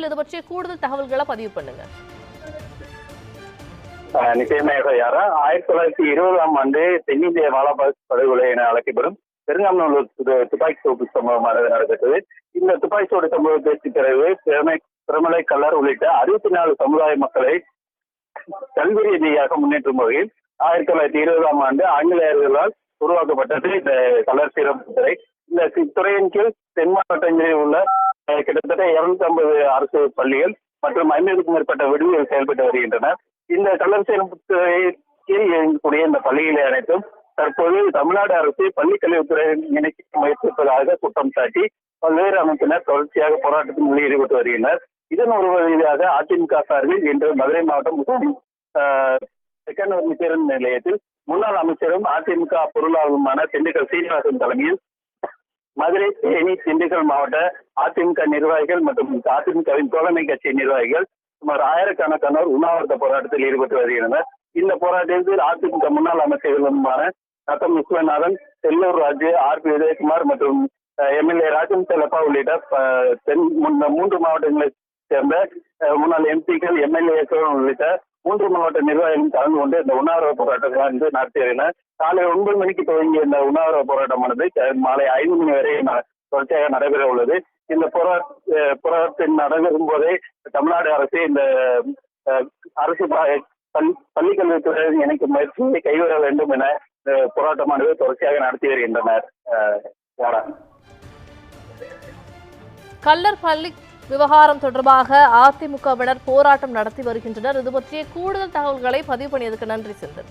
செந்தில் இது பற்றிய கூடுதல் தகவல்களை பதிவு பண்ணுங்க. நிச்சயமாக யாரா ஆயிரத்தி தொள்ளாயிரத்தி இருபதாம் ஆண்டு தென்னிந்திய வாலாபாக் படுகொலை என அழைக்கப்படும் பெருங்காமநல்லூர் துப்பாக்கி சூடு சம்பவமானது நடந்தது. இந்த துப்பாக்கி சூடு சம்பவத்திற்கு பிறகு திறமை திறமலை கல்லர் உள்ளிட்ட அறுபத்தி நாலு சமுதாய மக்களை கல்வி ரீதியாக முன்னேற்றும் வகையில் ஆயிரத்தி தொள்ளாயிரத்தி இருபதாம் ஆண்டு ஆங்கிலேயர்களால் உருவாக்கப்பட்டது இந்த கலர் சிறப்பு துறை. இந்த துறையின் கீழ் தென் மாவட்டங்களில் உள்ள கிட்டத்தட்ட இருநூத்தி ஐம்பது அரசு பள்ளிகள் மற்றும் ஐம்பதுக்கும் மேற்பட்ட விடுதிகள் செயல்பட்டு வருகின்றன. இந்த கலர் இயங்கக்கூடிய இந்த பள்ளிகளை அனைத்தும் தற்போது தமிழ்நாடு அரசு பள்ளிக் கல்வித்துறை இணைக்க முயற்சிப்பதாக குற்றம் சாட்டி பல்வேறு அமைப்பினர் தொடர்ச்சியாக போராட்டத்தில் ஈடுபட்டு வருகின்றனர். இதன் ஒரு வழியாக அதிமுக சார்பில் இன்று மதுரை மாவட்டம் முஸ்லிம் செகண்ட் பேருந்து நிலையத்தில் முன்னாள் அமைச்சரும் அதிமுக பொருளாளருமான திண்டுக்கல் சீனிவாசன் தலைமையில் மதுரை தேனி திண்டுக்கல் மாவட்ட அதிமுக நிர்வாகிகள் மற்றும் அதிமுகவின் தோழமை கட்சி நிர்வாகிகள் சுமார் ஆயிரக்கணக்கானோர் உண்ணாவிரத போராட்டத்தில் ஈடுபட்டு வருகின்றனர். இந்த போராட்டத்தில் அதிமுக முன்னாள் அமைச்சர்களுமான ரத்தம் விஸ்வநாதன் செல்லூர் ராஜு ஆர் பி உதயகுமார் மற்றும் எம்எல்ஏ ராஜன் செல்லப்பா உள்ளிட்ட தென் முன்ன- மூன்று மாவட்டங்களைச் சேர்ந்த முன்னாள் எம்பிக்கள் எம்எல்ஏக்கள் உள்ளிட்ட மூன்று மாவட்ட நிர்வாகிகளும் கலந்து கொண்டு இந்த உண்ணாவிரத போராட்டத்தை வந்து நடத்தி காலை ஒன்பது மணிக்கு துவங்கிய இந்த உண்ணாவிரத போராட்டமானது மாலை ஐந்து மணி வரை தொடர்ச்சியாக நடைபெற உள்ளது. இந்த போராட்ட அஹ், போராட்டத்தில் போதே தமிழ்நாடு அரசு இந்த அரசு பள்ளிக்கல்வித்துறை இணைக்கும் முயற்சியை கைவிட வேண்டும் என போராட்டமானது தொடர்ச்சியாக நடத்தி வருகின்றனர். அஹ், யாரா? கல்லர் பள்ளி விவகாரம் தொடர்பாக அதிமுகவினர் போராட்டம் நடத்தி வருகின்றனர். இது பற்றிய கூடுதல் தகவல்களை பதிவு பண்ணியதுக்கு நன்றி செந்தில்